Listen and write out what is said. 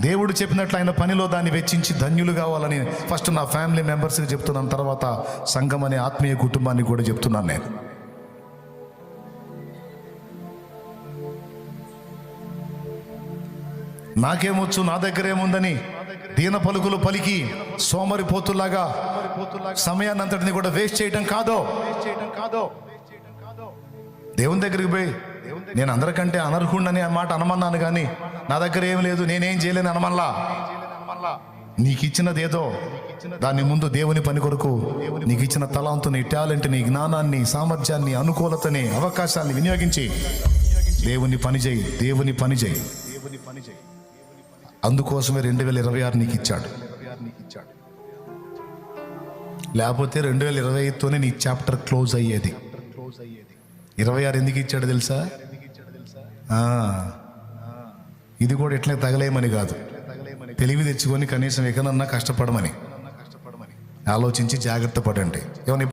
దేవుడు చెప్పినట్లు ఆయన పనిలో దాన్ని వెచ్చించి ధన్యులు కావాలని ఫస్ట్ నా ఫ్యామిలీ మెంబర్స్కి చెప్తున్నాను తర్వాత సంఘం అనే ఆత్మీయ కుటుంబాన్ని కూడా చెప్తున్నాను నేను. నాకేమొచ్చు నా దగ్గర ఏముందని దీన పలుకులు పలికి సోమరిపోతులాగా సమయాన్ని అంతటిని కూడా వేస్ట్ చేయడం కాదో? దేవుని దగ్గరికి పోయి నేను అందరికంటే అనర్హుండని ఆ మాట అనమన్నాను కానీ నా దగ్గర ఏం లేదు నేనేం చేయలేను అనమల్లా నీకు ఇచ్చినది ఏదో దాని ముందు దేవుని పని కొరకు నీకు ఇచ్చిన తలాంతుని టాలెంట్ని జ్ఞానాన్ని సామర్థ్యాన్ని అనుకూలతని అవకాశాన్ని వినియోగించి దేవుని పని చేయి దేవుని పని చేయి. అందుకోసమే రెండు వేల ఇరవై ఆరు నీకు ఇచ్చాడు లేకపోతే రెండు వేల ఇరవై ఐదుతోనే నీ చాప్టర్ క్లోజ్ అయ్యేది. ఇరవై ఆరు ఎందుకు ఇచ్చాడు తెలుసా? ఆ, ఇది కూడా ఇట్లా తగలేయమని కాదు. తెలివి తెచ్చుకొని కనీసం ఎక్కడన్నా కష్టపడమని. ఆలోచించి జాగ్రత్త పడండి. ఏమైనా